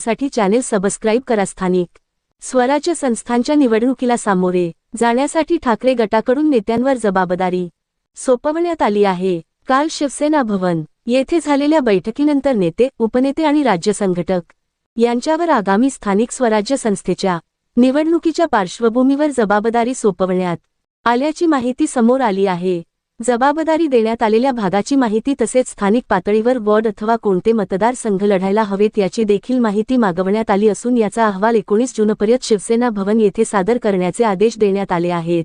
साठी channel subscribe करा स्थानिक स्वराज्य संस्थांच्या निवडणुकीला सामोरे. जाण्यासाठी ठाकरे गटाकडून नेत्यांवर जबाबदारी. सोपवण्यात आली आहे. काल शिवसेना भवन येथे झालेल्या बैठकीनंतर नेते उपनेते आणि राज्य संघटक यांच्यावर आगामी स्थानिक स्वराज्य संस्थेच्या निवडणुकीच्या पार्श्वभूमीवर जबाबदारी सोपवण्यात आल्याची माहिती समोर आली आहे. जबाबदारी देण्यात आलेल्या भागाची माहिती तसेच स्थानिक पातळीवर वॉर्ड अथवा कोणते मतदारसंघ लढायला हवेत याची देखील माहिती मागवण्यात आली असून याचा अहवाल एकोणीस जूनपर्यंत शिवसेना भवन येथे सादर करण्याचे आदेश देण्यात आले आहेत.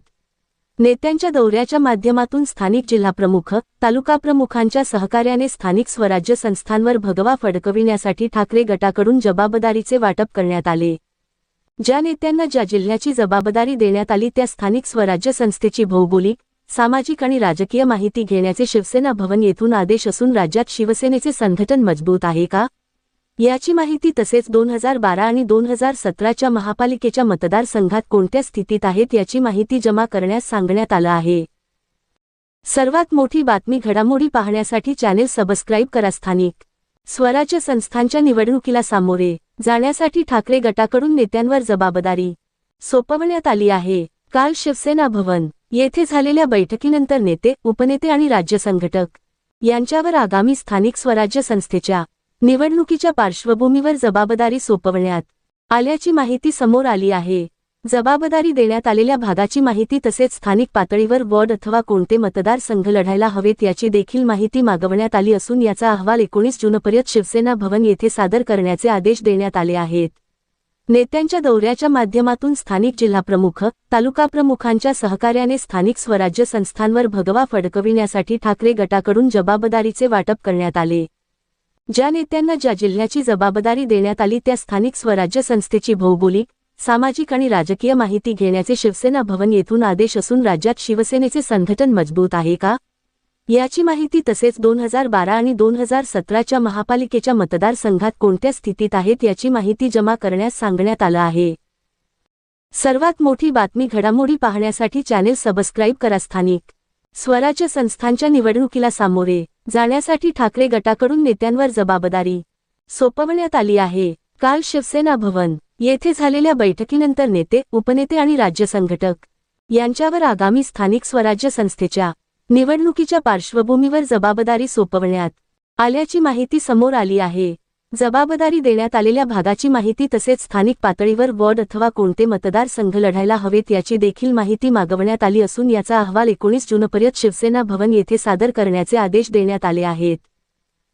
नेत्यांच्या दौऱ्याच्या माध्यमातून स्थानिक जिल्हाप्रमुख तालुकाप्रमुखांच्या सहकार्याने स्थानिक स्वराज्य संस्थांवर भगवा फडकविण्यासाठी ठाकरे गटाकडून जबाबदारीचे वाटप करण्यात आले. ज्या नेत्यांना ज्या जिल्ह्याची जबाबदारी देण्यात आली त्या स्थानिक स्वराज्य संस्थेची भौगोलिक सामाजिक आणि राजकीय माहिती घेण्याचे शिवसेना भवन येथून आदेश असून राज्यात शिवसेनेचे संघटन मजबूत आहे का? याची माहिती तसेच दोन हजार बारा आणि दोन हजार सतराच्या महापालिकेच्या मतदारसंघात कोणत्या स्थितीत आहेत याची माहिती जमा करण्यास सांगण्यात आलं आहे. सर्वात मोठी बातमी घडामोडी पाहण्यासाठी चॅनेल सबस्क्राईब करा स्थानिक स्वराज्य संस्थांच्या निवडणुकीला सामोरे जाण्यासाठी ठाकरे गटाकडून नेत्यांवर जबाबदारी सोपवण्यात आली आहे. काल शिवसेना भवन येथे झालेल्या बैठकीनंतर नेते उपनेते आणि राज्य संघटक यांच्यावर आगामी स्थानिक स्वराज्य संस्थेच्या निवडणुकीच्या पार्श्वभूमीवर जबाबदारी सोपवण्यात आल्याची माहिती समोर आली आहे. जबाबदारी देण्यात आलेल्या भागाची माहिती तसेच स्थानिक पातळीवर वॉर्ड अथवा कोणते मतदारसंघ लढायला हवेत याची देखील माहिती मागवण्यात आली असून याचा अहवाल एकोणीस जूनपर्यंत शिवसेना भवन येथे सादर करण्याचे आदेश देण्यात आले आहेत. नेत्यांच्या दौऱ्याच्या माध्यमातून स्थानिक जिल्हाप्रमुख तालुकाप्रमुखांच्या सहकार्याने स्थानिक स्वराज्य संस्थांवर भगवा फडकविण्यासाठी ठाकरे गटाकडून जबाबदारीचे वाटप करण्यात आले. ज्या नेत्यांना ज्या जिल्ह्याची जबाबदारी देण्यात आली त्या स्थानिक स्वराज्य संस्थेची भौगोलिक सामाजिक आणि राजकीय माहिती घेण्याचे शिवसेना भवन येथून आदेश असून राज्यात शिवसेनेचे संघटन मजबूत आहे का? याची माहिती तसेच दोन हजार बारा आणि दोन हजार सतराच्या महापालिकेच्या मतदारसंघात कोणत्या स्थितीत आहेत याची माहिती जमा करण्यास सांगण्यात आलं आहे. सर्वात मोठी बातमी घडामोडी पाहण्यासाठी चॅनेल सबस्क्राईब करा स्थानिक स्वराज्य संस्थांच्या निवडणुकीला सामोरे जाण्यासाठी ठाकरे गटाकडून नेत्यांवर जबाबदारी सोपवण्यात आली आहे. काल शिवसेना भवन येथे झालेल्या बैठकीनंतर नेते उपनेते आणि राज्य संघटक यांच्यावर आगामी स्थानिक स्वराज्य संस्थेच्या निवडणुकीच्या पार्श्वभूमीवर जबाबदारी सोपवण्यात आल्याची माहिती समोर आली आहे. जबाबदारी देण्यात आलेल्या भागाची माहिती तसेच स्थानिक पातळीवर वॉर्ड अथवा कोणते मतदारसंघ लढायला हवेत याची देखील माहिती मागवण्यात आली असून याचा अहवाल एकोणीस जूनपर्यंत शिवसेना भवन येथे सादर करण्याचे आदेश देण्यात आले आहेत.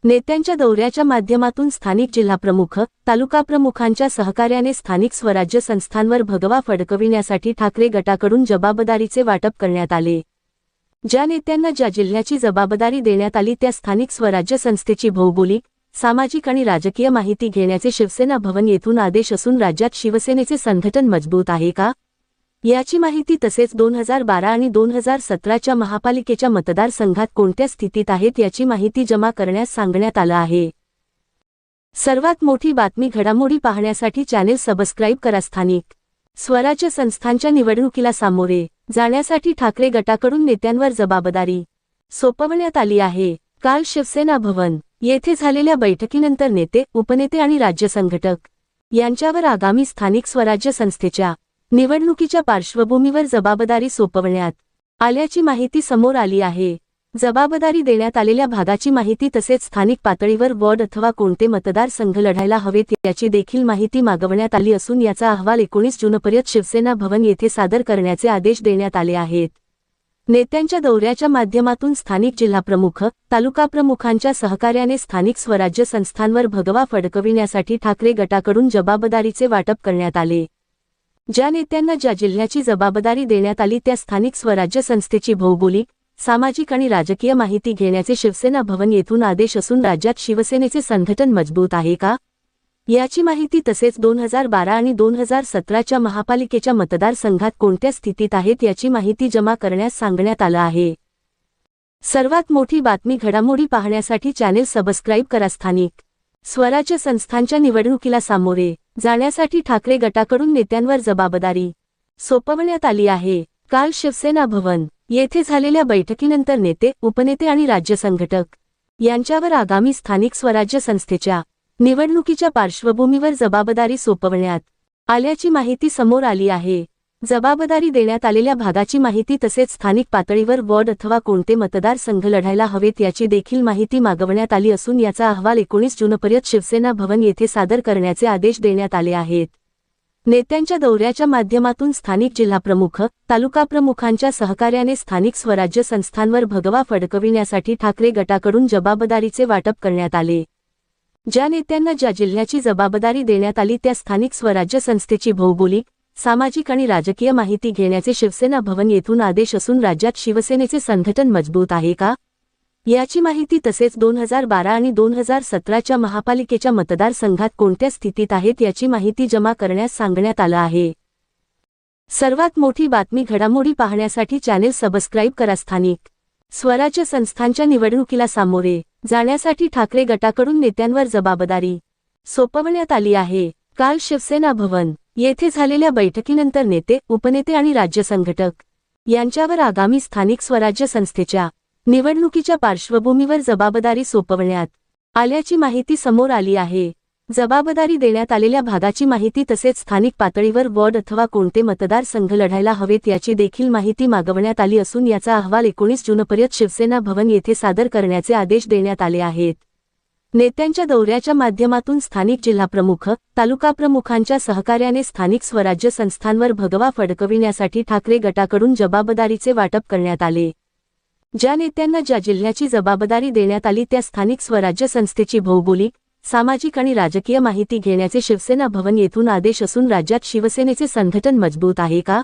नेत्यांच्या दौऱ्याच्या माध्यमातून स्थानिक जिल्हाप्रमुख तालुकाप्रमुखांच्या सहकार्याने स्थानिक स्वराज्य संस्थांवर भगवा फडकविण्यासाठी ठाकरे गटाकडून जबाबदारीचे वाटप करण्यात आले. ज्या नेत्यांना ज्या जिल्ह्याची जबाबदारी देण्यात आली त्या स्थानिक स्वराज्य संस्थेची भौगोलिक सामाजिक आणि राजकीय माहिती घेण्याचे शिवसेना भवन येथून आदेश असून राज्यात शिवसेनेचे संघटन मजबूत आहे का? याची माहिती तसेच दोन हजार बारा आणि दोन हजार सतराच्या महापालिकेच्या मतदारसंघात कोणत्या स्थितीत आहेत याची माहिती जमा करण्यास सांगण्यात आलं आहे. सर्वात मोठी बातमी घडामोडी पाहण्यासाठी चॅनेल सबस्क्राईब करा. स्थानिक स्वराज्य संस्थांच्या निवडणुकीला सामोरे जाण्यासाठी ठाकरे गटाकडून नेत्यांवर जबाबदारी सोपवण्यात आली आहे. काल शिवसेना भवन येथे झालेल्या बैठकीनंतर नेते उपनेते आणि राज्य संघटक यांच्यावर आगामी स्थानिक स्वराज्य संस्थेच्या निवडणुकीच्या पार्श्वभूमीवर जबाबदारी सोपवण्यात आल्याची माहिती समोर आली आहे. जबाबदारी देण्यात आलेल्या भागाची माहिती तसेच स्थानिक पातळीवर वॉर्ड अथवा कोणते मतदारसंघ लढायला हवेत याची देखील माहिती मागवण्यात आली असून याचा अहवाल एकोणीस जूनपर्यंत शिवसेना भवन येथे सादर करण्याचे आदेश देण्यात आले आहेत. नेत्यांच्या दौऱ्याच्या माध्यमातून स्थानिक जिल्हाप्रमुख तालुकाप्रमुखांच्या सहकार्याने स्थानिक स्वराज्य संस्थांवर भगवा फडकविण्यासाठी ठाकरे गटाकडून जबाबदारीचे वाटप करण्यात आले. ज्या नेत्यांना ज्या जिल्ह्याची जबाबदारी देण्यात आली त्या स्थानिक स्वराज्य संस्थेची भौगोलिक सामाजिक आणि राजकीय माहिती घेण्याचे शिवसेना भवन येथून आदेश असून राज्यात शिवसेनेचे संघटन मजबूत आहे का? याची माहिती तसेच दोन हजार बारा आणि दोन हजार सतराच्या महापालिकेच्या मतदारसंघात कोणत्या स्थितीत आहेत याची माहिती जमा करण्यास सांगण्यात आलं आहे. सर्वात मोठी बातमी घडामोडी पाहण्यासाठी चॅनेल सबस्क्राईब करा स्थानिक स्वराज्य संस्थांच्या निवडणुकीला सामोरे जाण्यासाठी ठाकरे गटाकडून नेत्यांवर जबाबदारी सोपवण्यात आली आहे. काल शिवसेना भवन येथे झालेल्या बैठकीनंतर नेते उपनेते आणि राज्य संघटक यांच्यावर आगामी स्थानिक स्वराज्य संस्थेच्या निवडणुकीच्या पार्श्वभूमीवर जबाबदारी सोपवण्यात आल्याची माहिती समोर आली आहे. जबाबदारी देण्यात आलेल्या भागाची माहिती तसेच स्थानिक पातळीवर वॉर्ड अथवा कोणते मतदारसंघ लढायला हवेत याची देखील माहिती मागवण्यात आली असून याचा अहवाल एकोणीस जूनपर्यंत शिवसेना भवन येथे सादर करण्याचे आदेश देण्यात आले आहेत. नेत्यांच्या दौऱ्याच्या माध्यमातून स्थानिक जिल्हाप्रमुख तालुकाप्रमुखांच्या सहकार्याने स्थानिक स्वराज्य संस्थांवर भगवा फडकविण्यासाठी ठाकरे गटाकडून जबाबदारीचे वाटप करण्यात आले. ज्या नेत्यांना ज्या जिल्ह्याची जबाबदारी देण्यात आली त्या स्थानिक स्वराज्य संस्थेची भौगोलिक सामाजिक आणि राजकीय माहिती घेण्याचे शिवसेना भवन येथून आदेश असून राज्यात शिवसेनेचे संघटन मजबूत आहे का? याची माहिती तसेच दोन हजार बारा आणि दोन हजार सतराच्या महापालिकेच्या मतदारसंघात कोणत्या स्थितीत आहेत याची माहिती जमा करण्यास सांगण्यात आलं आहे. सर्वात मोठी बातमी घडामोडी पाहण्यासाठी चॅनेल सबस्क्राईब करा स्थानिक स्वराज्य संस्थांच्या निवडणुकीला सामोरे जाण्यासाठी ठाकरे गटाकडून नेत्यांवर जबाबदारी सोपवण्यात आली आहे. काल शिवसेना भवन येथे झालेल्या बैठकीनंतर नेते उपनेते आणि राज्य संघटक यांच्यावर आगामी स्थानिक स्वराज्य संस्थेच्या निवडणुकीच्या पार्श्वभूमीवर जबाबदारी सोपवण्यात आल्याची माहिती समोर आली आहे. जबाबदारी देण्यात आलेल्या भागाची माहिती तसेच स्थानिक पातळीवर वॉर्ड अथवा कोणते मतदारसंघ लढायला हवेत याची देखील माहिती मागवण्यात आली असून याचा अहवाल एकोणीस जूनपर्यंत शिवसेना भवन येथे सादर करण्याचे आदेश देण्यात आले आहेत. नेत्यांच्या दौऱ्याच्या माध्यमातून स्थानिक जिल्हाप्रमुख तालुकाप्रमुखांच्या सहकार्याने स्थानिक स्वराज्य संस्थांवर भगवा फडकविण्यासाठी ठाकरे गटाकडून जबाबदारीचे वाटप करण्यात आले. ज्या नेत्यांना ज्या जिल्ह्याची जबाबदारी देण्यात आली त्या स्थानिक स्वराज्य संस्थेची भौगोलिक सामाजिक आणि राजकीय माहिती घेण्याचे शिवसेना भवन येथून आदेश असून राज्यात शिवसेनेचे संघटन मजबूत आहे का?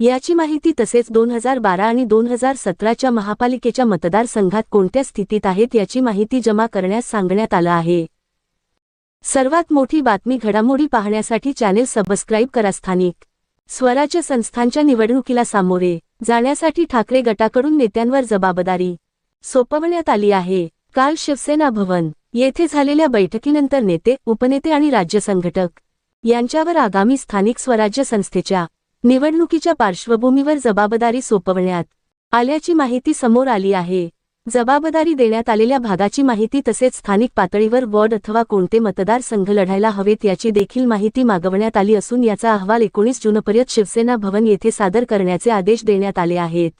याची माहिती तसेच दोन हजार बारा आणि दोन हजार सतराच्या महापालिकेच्या मतदारसंघात कोणत्या स्थितीत आहेत याची माहिती जमा करण्यास सांगण्यात आलं आहे. सर्वात मोठी बातमी घडामोडी पाहण्यासाठी चॅनेल सबस्क्राईब करा स्थानिक स्वराज्य संस्थांच्या निवडणुकीला सामोरे. जाण्यासाठी ठाकरे गटाकडून नेत्यांवर जबाबदारी सोपवण्यात आली आहे. काल शिवसेना भवन येथे झालेल्या बैठकीनंतर नेते उपनेते आणि राज्य संघटक यांच्यावर आगामी स्थानिक स्वराज्य संस्थेच्या निवडणुकीच्या पार्श्वभूमीवर जबाबदारी सोपवण्यात आल्याची माहिती समोर आली आहे. जबाबदारी देण्यात आलेल्या भागाची माहिती तसेच स्थानिक पातळीवर वॉर्ड अथवा कोणते मतदारसंघ लढायला हवेत याची देखील माहिती मागवण्यात आली असून याचा अहवाल एकोणीस जूनपर्यंत शिवसेना भवन येथे सादर करण्याचे आदेश देण्यात आले आहेत.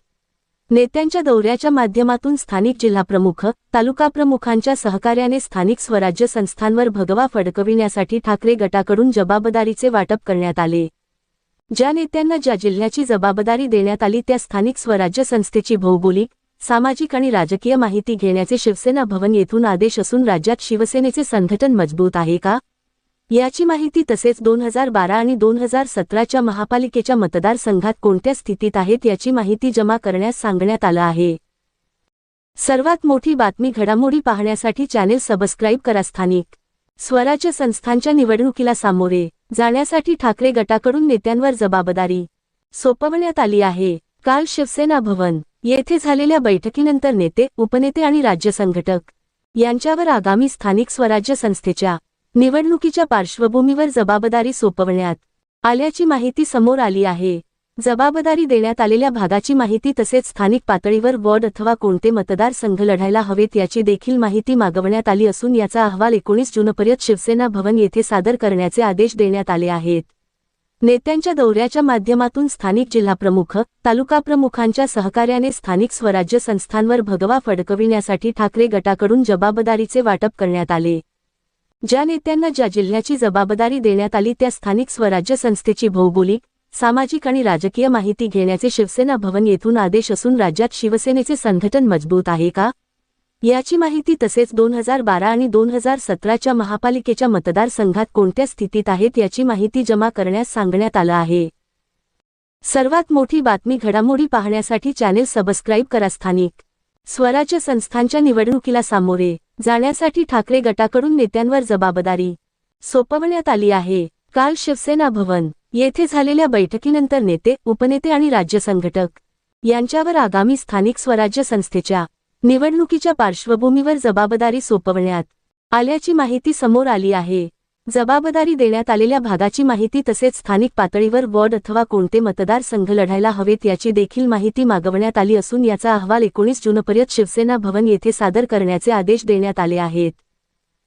नेत्यांच्या दौऱ्याच्या माध्यमातून स्थानिक जिल्हाप्रमुख तालुकाप्रमुखांच्या सहकार्याने स्थानिक स्वराज्य संस्थांवर भगवा फडकविण्यासाठी ठाकरे गटाकडून जबाबदारीचे वाटप करण्यात आले. ज्या नेत्यांना ज्या जिल्ह्याची जबाबदारी देण्यात आली त्या स्थानिक स्वराज्य संस्थेची भौगोलिक सामाजिक आणि राजकीय माहिती घेण्याचे शिवसेना भवन येथून आदेश असून राज्यात शिवसेनेचे संघटन मजबूत आहे का? याची माहिती तसेच दोन हजार बारा आणि दोन हजार सतराच्या महापालिकेच्या मतदारसंघात कोणत्या स्थितीत आहेत याची माहिती जमा करण्यास सांगण्यात आलं आहे. सर्वात मोठी बातमी घडामोडी पाहण्यासाठी चॅनेल सबस्क्राईब करा स्थानिक स्वराज्य संस्थांच्या निवडणुकीला सामोरे जाण्यासाठी ठाकरे गटाकडून नेत्यांवर जबाबदारी सोपवण्यात आली आहे. काल शिवसेना भवन येथे झालेल्या बैठकीनंतर नेते उपनेते आणि राज्य संघटक यांच्यावर आगामी स्थानिक स्वराज्य संस्थेच्या निवडणुकीच्या पार्श्वभूमीवर जबाबदारी सोपवण्यात आल्याची माहिती समोर आली आहे. जबाबदारी देण्यात आलेल्या भागाची माहिती तसेच स्थानिक पातळीवर वॉर्ड अथवा कोणते मतदारसंघ लढायला हवेत याची देखील माहिती मागवण्यात आली असून याचा अहवाल एकोणीस जूनपर्यंत शिवसेना भवन येथे सादर करण्याचे आदेश देण्यात आले आहेत. नेत्यांच्या दौऱ्याच्या माध्यमातून स्थानिक जिल्हाप्रमुख तालुकाप्रमुखांच्या सहकार्याने स्थानिक स्वराज्य संस्थांवर भगवा फडकविण्यासाठी ठाकरे गटाकडून जबाबदारीचे वाटप करण्यात आले. ज्या नेत्यांना ज्या जिल्ह्याची जबाबदारी देण्यात आली त्या स्थानिक स्वराज्य संस्थेची भौगोलिक सामाजिक आणि राजकीय माहिती घेण्याचे शिवसेना भवन येथून आदेश असून राज्यात शिवसेनेचे संघटन मजबूत आहे का? याची माहिती तसेच दोन हजार बारा आणि दोन हजार सतराच्या महापालिकेच्या मतदारसंघात कोणत्या स्थितीत आहेत याची माहिती जमा करण्यास सांगण्यात आलं आहे. सर्वात मोठी बातमी घडामोडी पाहण्यासाठी चॅनेल सबस्क्राईब करा स्थानिक स्वराज्य संस्थांच्या निवडणुकीला सामोरे जाण्यासाठी ठाकरे गटाकडून नेत्यांवर जबाबदारी सोपवण्यात आली आहे. काल शिवसेना भवन येथे झालेल्या बैठकीनंतर नेते उपनेते आणि राज्य संघटक यांच्यावर आगामी स्थानिक स्वराज्य संस्थेच्या निवडणुकीच्या पार्श्वभूमीवर जबाबदारी सोपवण्यात आल्याची माहिती समोर आली आहे. जबाबदारी देण्यात आलेल्या भागाची माहिती तसेच स्थानिक पातळीवर वॉर्ड अथवा कोणते मतदारसंघ लढायला हवेत याची देखील माहिती मागवण्यात आली असून याचा अहवाल एकोणीस जूनपर्यंत शिवसेना भवन येथे सादर करण्याचे आदेश देण्यात आले आहेत.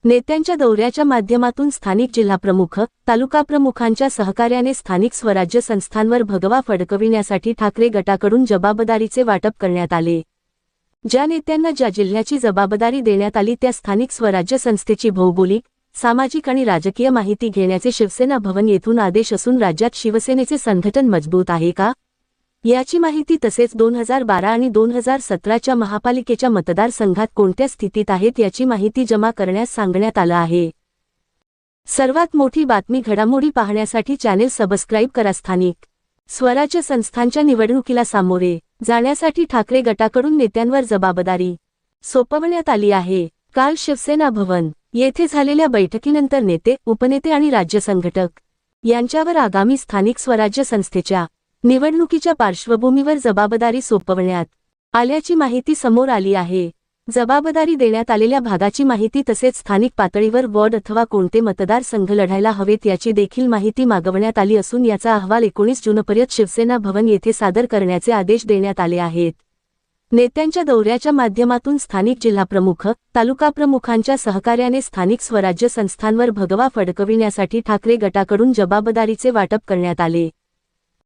नेत्यांच्या दौऱ्याच्या माध्यमातून स्थानिक जिल्हाप्रमुख तालुकाप्रमुखांच्या सहकार्याने स्थानिक स्वराज्य संस्थांवर भगवा फडकविण्यासाठी ठाकरे गटाकडून जबाबदारीचे वाटप करण्यात आले. ज्या नेत्यांना ज्या जिल्ह्याची जबाबदारी देण्यात आली त्या स्थानिक स्वराज्य संस्थेची भौगोलिक सामाजिक आणि राजकीय माहिती घेण्याचे शिवसेना भवन येथून आदेश असून राज्यात शिवसेनेचे संघटन मजबूत आहे का? याची माहिती तसेच दोन हजार बारा आणि दोन हजार सतराच्या महापालिकेच्या मतदारसंघात कोणत्या स्थितीत आहेत याची माहिती जमा करण्यास सांगण्यात आलं आहे. सर्वात मोठी बातमी घडामोडी पाहण्यासाठी चॅनेल सबस्क्राईब करा स्थानिक स्वराज्य संस्थांच्या निवडणुकीला सामोरे. जाण्यासाठी ठाकरे गटाकडून नेत्यांवर जबाबदारी सोपवण्यात आली आहे. काल शिवसेना भवन येथे झालेल्या बैठकीनंतर नेते उपनेते आणि राज्य संघटक यांच्यावर आगामी स्थानिक स्वराज्य संस्थेच्या निवडणुकीच्या पार्श्वभूमीवर जबाबदारी सोपवण्यात आल्याची माहिती समोर आली आहे. जबाबदारी देण्यात आलेल्या भागाची माहिती तसेच स्थानिक पातळीवर वॉर्ड अथवा कोणते मतदारसंघ लढायला हवेत याची देखील माहिती मागवण्यात आली असून याचा अहवाल एकोणीस जूनपर्यंत शिवसेना भवन येथे सादर करण्याचे आदेश देण्यात आले आहेत. नेत्यांच्या दौऱ्याच्या माध्यमातून स्थानिक जिल्हाप्रमुख तालुकाप्रमुखांच्या सहकार्याने स्थानिक स्वराज्य संस्थांवर भगवा फडकविण्यासाठी ठाकरे गटाकडून जबाबदारीचे वाटप करण्यात आले.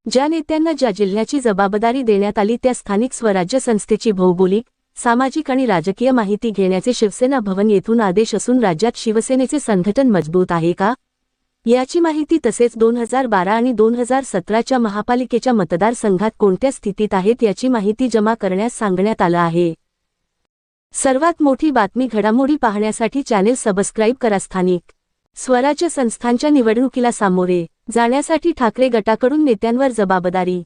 ज्या नेत्यांना ज्या जिल्ह्याची जबाबदारी देण्यात आली त्या स्थानिक स्वराज्य संस्थेची भौगोलिक सामाजिक आणि राजकीय माहिती घेण्याचे शिवसेना भवन येथून आदेश असून राज्यात शिवसेनेचे संघटन मजबूत आहे का? याची माहिती तसेच दोन हजार बारा आणि दोन हजार सतराच्या महापालिकेच्या मतदारसंघात कोणत्या स्थितीत आहेत याची माहिती जमा करण्यास सांगण्यात आलं आहे. सर्वात मोठी बातमी घडामोडी पाहण्यासाठी चॅनेल सबस्क्राईब करा स्थानिक स्वराज्य संस्थांच्या निवडणुकीला सामोरे जाण्यासाठी ठाकरे गटाकडून नेत्यांवर जबाबदारी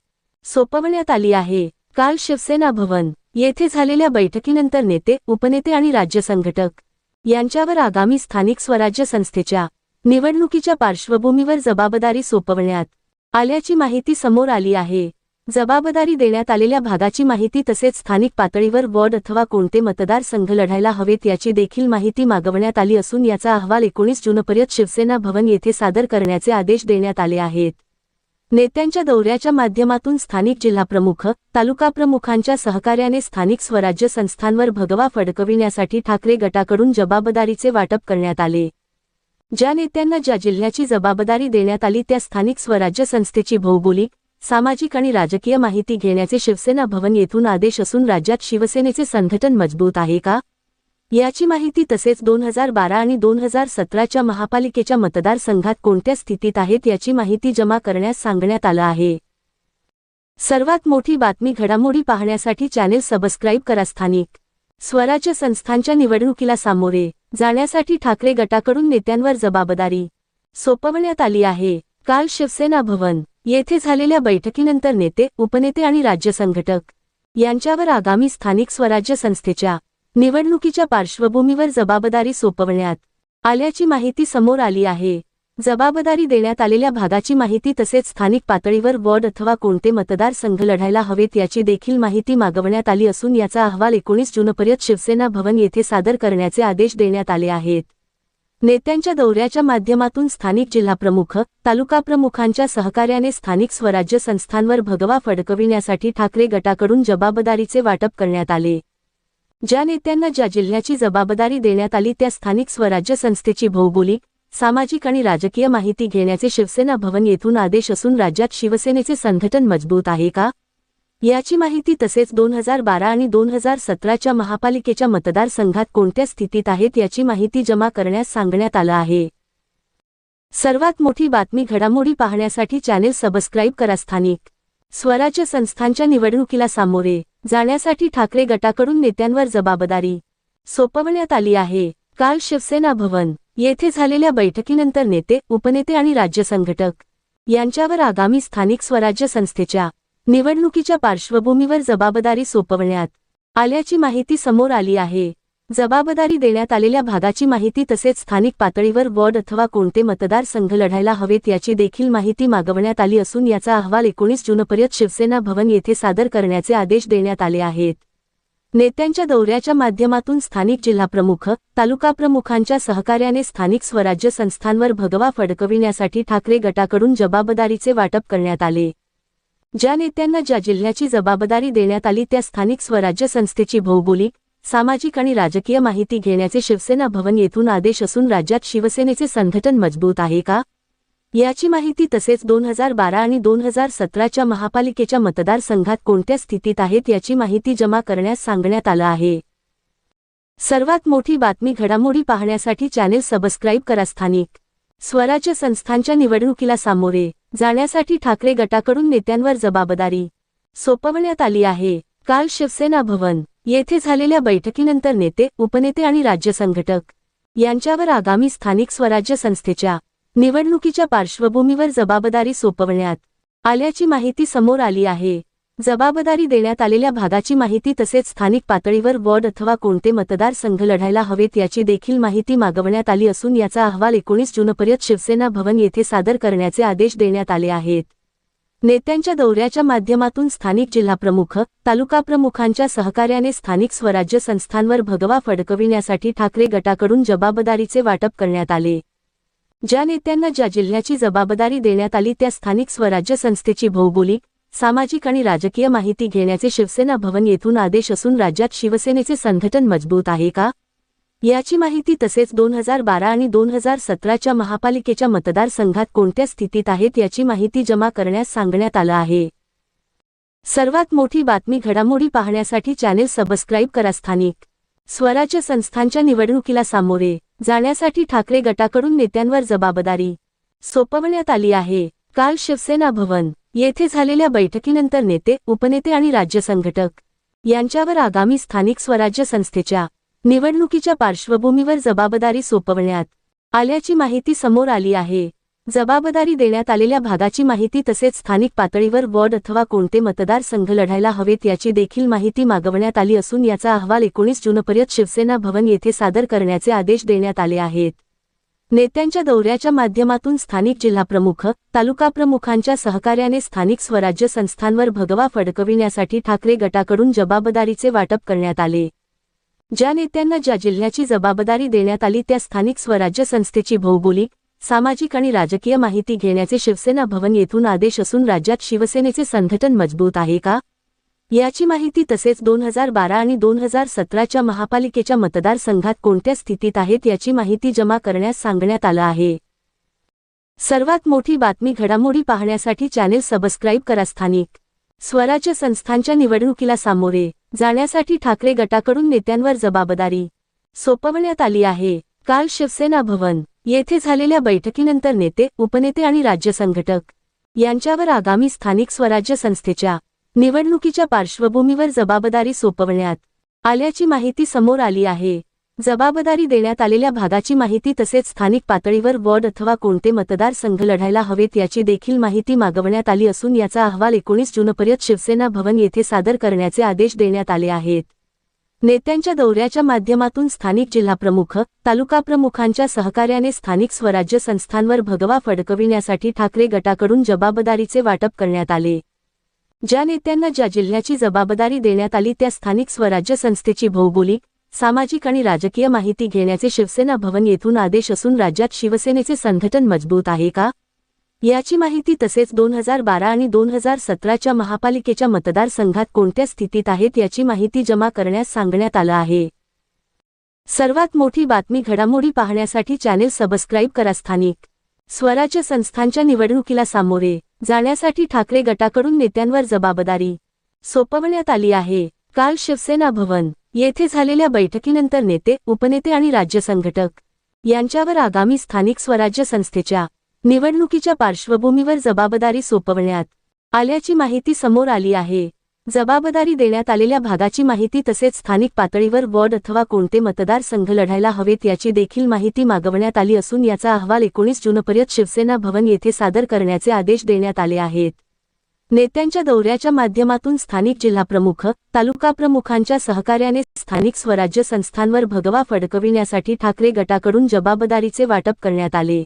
सोपवण्यात आली आहे. काल शिवसेना भवन येथे झालेल्या बैठकीनंतर नेते उपनेते आणि राज्य संघटक यांच्यावर आगामी स्थानिक स्वराज्य संस्थेच्या निवडणुकीच्या पार्श्वभूमीवर जबाबदारी सोपवण्यात आल्याची माहिती समोर आली आहे. जबाबदारी देण्यात आलेल्या भागाची माहिती तसेच स्थानिक पातळीवर वॉर्ड अथवा कोणते मतदारसंघ लढायला हवेत याची देखील माहिती मागवण्यात आली असून याचा अहवाल एकोणीस जूनपर्यंत शिवसेना भवन येथे सादर करण्याचे आदेश देण्यात आले आहेत. नेत्यांच्या दौऱ्याच्या माध्यमातून स्थानिक जिल्हाप्रमुख तालुकाप्रमुखांच्या सहकार्याने स्थानिक स्वराज्य संस्थांवर भगवा फडकविण्यासाठी ठाकरे गटाकडून जबाबदारीचे वाटप करण्यात आले. ज्या नेत्यांना ज्या जिल्ह्याची जबाबदारी देण्यात आली त्या स्थानिक स्वराज्य संस्थेची भौगोलिक सामाजिक आणि राजकीय माहिती घेण्याचे शिवसेना भवन येथून आदेश असून राज्यात शिवसेनेचे संघटन मजबूत आहे का? याची माहिती तसेच दोन हजार बारा आणि दोन हजार सतराच्या महापालिकेच्या मतदारसंघात कोणत्या स्थितीत आहेत याची माहिती जमा करण्यास सांगण्यात आलं आहे. सर्वात मोठी बातमी घडामोडी पाहण्यासाठी चॅनेल सबस्क्राईब करा स्थानिक स्वराज्य संस्थांच्या निवडणुकीला सामोरे जाण्यासाठी ठाकरे गटाकडून नेत्यांवर जबाबदारी सोपवण्यात आली आहे. काल शिवसेना भवन येथे झालेल्या बैठकीनंतर नेते उपनेते आणि राज्य संघटक यांच्यावर आगामी स्थानिक स्वराज्य संस्थेच्या निवडणुकीच्या पार्श्वभूमीवर जबाबदारी सोपवण्यात आल्याची माहिती समोर आली आहे. जबाबदारी देण्यात आलेल्या भागाची माहिती तसेच स्थानिक पातळीवर वॉर्ड अथवा कोणते मतदारसंघ लढायला हवेत याची देखील माहिती मागवण्यात आली असून याचा अहवाल एकोणीस जूनपर्यंत शिवसेना भवन येथे सादर करण्याचे आदेश देण्यात आले आहेत. नेत्यांच्या दौऱ्याच्या माध्यमातून स्थानिक जिल्हाप्रमुख तालुकाप्रमुखांच्या सहकार्याने स्थानिक स्वराज्य संस्थांवर भगवा फडकविण्यासाठी ठाकरे गटाकडून जबाबदारीचे वाटप करण्यात आले. ज्या नेत्यांना ज्या जिल्ह्याची जबाबदारी देण्यात आली त्या स्थानिक स्वराज्य संस्थेची भौगोलिक सामाजिक आणि राजकीय माहिती घेण्याचे शिवसेना भवन येथून आदेश असून राज्यात शिवसेनेचे संघटन मजबूत आहे का? याची माहिती तसेच दोन हजार बारा आणि दोन हजार सतराच्या महापालिकेच्या मतदारसंघात कोणत्या स्थितीत आहेत याची माहिती जमा करण्यास सांगण्यात आलं आहे. सर्वात मोठी बातमी घडामोडी पाहण्यासाठी चॅनेल सबस्क्राईब करा स्थानिक स्वराज्य संस्थांच्या निवडणुकीला सामोरे. जाण्यासाठी ठाकरे गटाकडून नेत्यांवर जबाबदारी सोपवण्यात आली आहे. काल शिवसेना भवन येथे झालेल्या बैठकीनंतर नेते उपनेते आणि राज्य संघटक यांच्यावर आगामी स्थानिक स्वराज्य संस्थेच्या निवडणुकीच्या पार्श्वभूमीवर जबाबदारी सोपवण्यात आल्याची माहिती समोर आली आहे. जबाबदारी देण्यात आलेल्या भागाची माहिती तसेच स्थानिक पातळीवर वॉर्ड अथवा कोणते मतदारसंघ लढायला हवेत याची देखील माहिती मागवण्यात आली असून याचा अहवाल एकोणीस जूनपर्यंत शिवसेना भवन येथे सादर करण्याचे आदेश देण्यात आले आहेत. नेत्यांच्या दौऱ्याच्या माध्यमातून स्थानिक जिल्हाप्रमुख तालुकाप्रमुखांच्या सहकार्याने स्थानिक स्वराज्य संस्थांवर भगवा फडकविण्यासाठी ठाकरे गटाकडून जबाबदारीचे वाटप करण्यात आले. ज्या नेत्यांना ज्या जिल्ह्याची जबाबदारी देण्यात आली त्या स्थानिक स्वराज्य संस्थेची भौगोलिक सामाजिक आणि राजकीय माहिती घेण्याचे शिवसेना भवन येथून आदेश असून राज्यात शिवसेनेचे संघटन मजबूत आहे का? याची माहिती तसेच दोन हजार बारा आणि दोन हजार सतराच्या महापालिकेच्या मतदारसंघात कोणत्या स्थितीत आहेत याची माहिती जमा करण्यास सांगण्यात आलं आहे. सर्वात मोठी बातमी घडामोडी पाहण्यासाठी चॅनेल सबस्क्राईब करा स्थानिक स्वराज्य संस्थांच्या निवडणुकीला सामोरे जाण्यासाठी ठाकरे गटाकडून नेत्यांवर जबाबदारी सोपवण्यात आली आहे. काल शिवसेना भवन येथे झालेल्या बैठकीनंतर नेते उपनेते आणि राज्य संघटक यांच्यावर आगामी स्थानिक स्वराज्य संस्थेच्या निवडणुकीच्या पार्श्वभूमीवर जबाबदारी सोपवण्यात आल्याची माहिती समोर आली आहे. जबाबदारी देण्यात आलेल्या भागाची माहिती तसेच स्थानिक पातळीवर वॉर्ड अथवा कोणते मतदारसंघ लढायला हवेत याची देखील माहिती मागवण्यात आली असून याचा अहवाल एकोणीस जूनपर्यंत शिवसेना भवन येथे सादर करण्याचे आदेश देण्यात आले आहेत. नेत्यांच्या दौऱ्याच्या माध्यमातून स्थानिक जिल्हाप्रमुख तालुकाप्रमुखांच्या सहकार्याने स्थानिक स्वराज्य संस्थांवर भगवा फडकविण्यासाठी ठाकरे गटाकडून जबाबदारीचे वाटप करण्यात आले. ज्या नेत्यांना ज्या जिल्ह्याची जबाबदारी देण्यात आली त्या स्थानिक स्वराज्य संस्थेची भौगोलिक सामाजिक आणि राजकीय माहिती घेण्याचे शिवसेना भवन येथून आदेश असून राज्यात शिवसेनेचे संघटन मजबूत आहे का? याची माहिती तसेच दोन हजार बारा आणि दोन हजार सतराच्या महापालिकेच्या मतदारसंघात कोणत्या स्थितीत आहेत याची माहिती जमा करण्यास सांगण्यात आलं आहे. सर्वात मोठी बातमी घडामोडी पाहण्यासाठी चॅनेल सबस्क्राईब करा स्थानिक स्वराज्य संस्थांच्या निवडणुकीला सामोरे जाण्यासाठी ठाकरे गटाकडून नेत्यांवर जबाबदारी सोपवण्यात आली आहे. काल शिवसेना भवन येथे झालेल्या बैठकीनंतर नेते उपनेते आणि राज्य संघटक यांच्यावर आगामी स्थानिक स्वराज्य संस्थेच्या निवडणुकीच्या पार्श्वभूमीवर जबाबदारी सोपवण्यात आल्याची माहिती समोर आली आहे. जबाबदारी देण्यात आलेल्या भागाची माहिती तसेच स्थानिक पातळीवर वॉर्ड अथवा कोणते मतदारसंघ लढायला हवेत याची देखील माहिती मागवण्यात आली असून याचा अहवाल एकोणीस जूनपर्यंत शिवसेना भवन येथे सादर करण्याचे आदेश देण्यात आले आहेत. नेत्यांच्या दौऱ्याच्या माध्यमातून स्थानिक जिल्हाप्रमुख तालुकाप्रमुखांच्या सहकार्याने स्थानिक स्वराज्य संस्थांवर भगवा फडकविण्यासाठी ठाकरे गटाकडून जबाबदारीचे वाटप करण्यात आले. ज्या नेत्यांना ज्या जिल्ह्याची जबाबदारी देण्यात आली त्या स्थानिक स्वराज्य संस्थेची भौगोलिक सामाजिक आणि राजकीय माहिती घेण्याचे शिवसेना भवन येथून आदेश असून राज्यात शिवसेनेचे संघटन मजबूत आहे का? याची माहिती तसेच दोन हजार बारा आणि दोन हजार सतराच्या महापालिकेच्या मतदारसंघात कोणत्या स्थितीत आहेत याची माहिती जमा करण्यास सांगण्यात आलं आहे. सर्वात मोठी बातमी घडामोडी पाहण्यासाठी चॅनेल सबस्क्राईब करा स्थानिक स्वराज्य संस्थांच्या निवडणुकीला सामोरे. जाण्यासाठी ठाकरे गटाकडून नेत्यांवर जबाबदारी सोपवण्यात आली आहे. काल शिवसेना भवन येथे झालेल्या बैठकीनंतर नेते उपनेते आणि राज्य संघटक यांच्यावर आगामी स्थानिक स्वराज्य संस्थेच्या निवडणुकीच्या पार्श्वभूमीवर जबाबदारी सोपवण्यात आल्याची माहिती समोर आली आहे. जबाबदारी देण्यात आलेल्या भागाची माहिती तसेच स्थानिक पातळीवर वॉर्ड अथवा कोणते मतदारसंघ लढायला हवेत याची देखील माहिती मागवण्यात आली असून याचा अहवाल एकोणीस जूनपर्यंत शिवसेना भवन येथे सादर करण्याचे आदेश देण्यात आले आहेत. नेत्यांच्या दौऱ्याच्या माध्यमातून स्थानिक जिल्हाप्रमुख तालुकाप्रमुखांच्या सहकार्याने स्थानिक स्वराज्य संस्थांवर भगवा फडकविण्यासाठी ठाकरे गटाकडून जबाबदारीचे वाटप करण्यात आले. ज्या नेत्यांना ज्या जिल्ह्याची जबाबदारी देण्यात आली त्या स्थानिक स्वराज्य संस्थेची भौगोलिक सामाजिक आणि राजकीय माहिती घेण्याचे शिवसेना भवन येथून आदेश असून राज्यात शिवसेनेचे संघटन मजबूत आहे का? याची माहिती तसेच दोन हजार बारा आणि दोन हजार सतराच्या महापालिकेच्या मतदारसंघात कोणत्या स्थितीत आहेत याची माहिती जमा करण्यास सांगण्यात आलं आहे. सर्वात मोठी बातमी घडामोडी पाहण्यासाठी चॅनेल सबस्क्राईब करा स्थानिक स्वराज्य संस्थांच्या निवडणुकीला सामोरे जाण्यासाठी ठाकरे गटाकडून नेत्यांवर जबाबदारी सोपवण्यात आली आहे. काल शिवसेना भवन येथे झालेल्या बैठकीनंतर नेते उपनेते आणि राज्य संघटक यांच्यावर आगामी स्थानिक स्वराज्य संस्थेच्या निवडणुकीच्या पार्श्वभूमीवर जबाबदारी सोपवण्यात आल्याची माहिती समोर आली आहे. जबाबदारी देण्यात आलेल्या भागाची माहिती तसेच स्थानिक पातळीवर वॉर्ड अथवा कोणते मतदारसंघ लढायला हवेत याची देखील माहिती मागवण्यात आली असून याचा अहवाल एकोणीस जूनपर्यंत शिवसेना भवन येथे सादर करण्याचे आदेश देण्यात आले आहेत. नेत्यांच्या दौऱ्याच्या माध्यमातून स्थानिक जिल्हाप्रमुख तालुकाप्रमुखांच्या सहकार्याने स्थानिक स्वराज्य संस्थांवर भगवा फडकविण्यासाठी ठाकरे गटाकडून जबाबदारीचे वाटप करण्यात आले.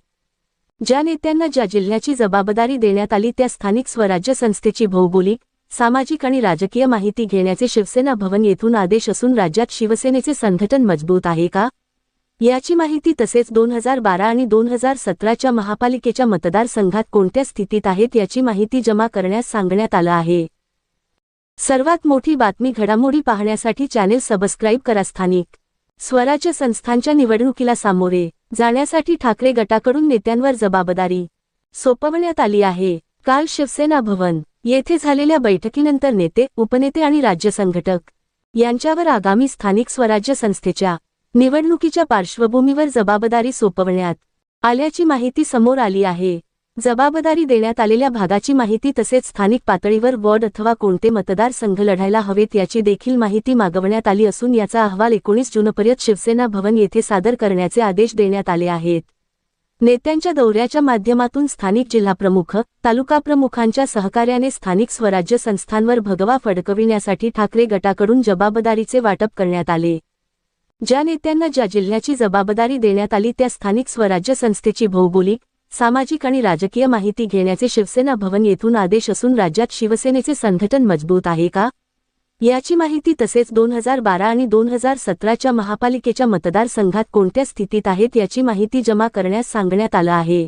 ज्या नेत्यांना ज्या जिल्ह्याची जबाबदारी देण्यात आली त्या स्थानिक स्वराज्य संस्थेची भौगोलिक सामाजिक आणि राजकीय माहिती घेण्याचे शिवसेना भवन येथून आदेश असून राज्यात शिवसेनेचे संघटन मजबूत आहे का? याची माहिती तसेच दोन हजार बारा आणि दोन हजार सतराच्या महापालिकेच्या मतदारसंघात कोणत्या स्थितीत आहेत याची माहिती जमा करण्यास सांगण्यात आलं आहे. सर्वात मोठी बातमी घडामोडी पाहण्यासाठी चॅनेल सबस्क्राईब करा स्थानिक स्वराज्य संस्थांच्या निवडणुकीला सामोरे जाण्यासाठी ठाकरे गटाकडून नेत्यांवर जबाबदारी सोपवण्यात आली आहे. काल शिवसेना भवन येथे झालेल्या बैठकीनंतर नेते उपनेते आणि राज्य संघटक यांच्यावर आगामी स्थानिक स्वराज्य संस्थेच्या निवडणुकीच्या पार्श्वभूमीवर जबाबदारी सोपवण्यात आल्याची माहिती समोर आली आहे. जबाबदारी देण्यात आलेल्या भागाची माहिती तसेच स्थानिक पातळीवर वॉर्ड अथवा कोणते मतदारसंघ लढायला हवेत याची देखील माहिती मागवण्यात आली असून याचा अहवाल एकोणीस जूनपर्यंत शिवसेना भवन येथे सादर करण्याचे आदेश देण्यात आले आहेत. नेत्यांच्या दौऱ्याच्या माध्यमातून स्थानिक जिल्हाप्रमुख तालुकाप्रमुखांच्या सहकार्याने स्थानिक स्वराज्य संस्थांवर भगवा फडकविण्यासाठी ठाकरे गटाकडून जबाबदारीचे वाटप करण्यात आले. ज्या नेत्यांना ज्या जिल्ह्याची जबाबदारी देण्यात आली त्या स्थानिक स्वराज्य संस्थेची भौगोलिक सामाजिक आणि राजकीय माहिती घेण्याचे शिवसेना भवन येथून आदेश असून राज्यात शिवसेनेचे संघटन मजबूत आहे का? याची माहिती तसेच दोन हजार बारा आणि दोन हजार सतराच्या महापालिकेच्या मतदारसंघात कोणत्या स्थितीत आहेत याची माहिती जमा करण्यास सांगण्यात आलं आहे.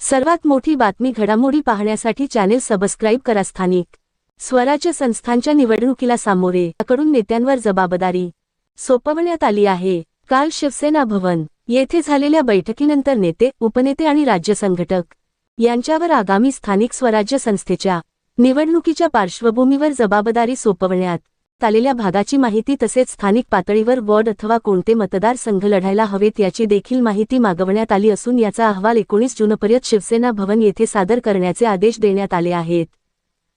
सर्वात मोठी बातमी घडामोडी पाहण्यासाठी चॅनेल सबस्क्राईब करा. स्थानिक स्वराज्य संस्थांच्या निवडणुकीला सामोरे. कडून नेत्यांवर जबाबदारी सोपवण्यात आली आहे. काल शिवसेना भवन येथे झालेल्या बैठकीनंतर नेते उपनेते आणि राज्य संघटक यांच्यावर आगामी स्थानिक स्वराज्य संस्थेच्या निवडणुकीच्या पार्श्वभूमीवर जबाबदारी सोपवण्यात आलेल्या भागाची माहिती तसेच स्थानिक पातळीवर वॉर्ड अथवा कोणते मतदारसंघ लढायला हवेत याची देखील माहिती मागवण्यात आली असून याचा अहवाल एकोणीस जूनपर्यंत शिवसेना भवन येथे सादर करण्याचे आदेश देण्यात आले आहेत.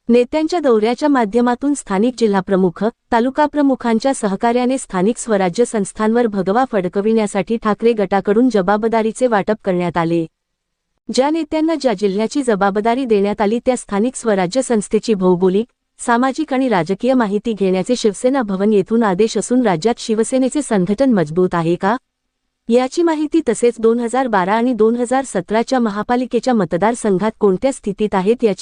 नेत्यांच्या दौऱ्याच्या माध्यमातून स्थानिक जिल्हाप्रमुख तालुकाप्रमुखांच्या सहकार्याने स्थानिक स्वराज्य संस्थांवर भगवा फडकविण्यासाठी ठाकरे गटाकडून जबाबदारीचे वाटप करण्यात आले. ज्या नेत्यांना ज्या जिल्ह्याची जबाबदारी देण्यात आली त्या स्थानिक स्वराज्य संस्थेची भौगोलिक सामाजिक आणि राजकीय माहिती घेण्याचे शिवसेना भवन येथून आदेश असून राज्यात शिवसेनेचे संघटन मजबूत आहे का? याची माहिती तसेच दोन हजार बारा आणि दोन हजार सतराच्या महापालिकेच्या मतदारसंघात कोणत्या स्थितीत आहेत याची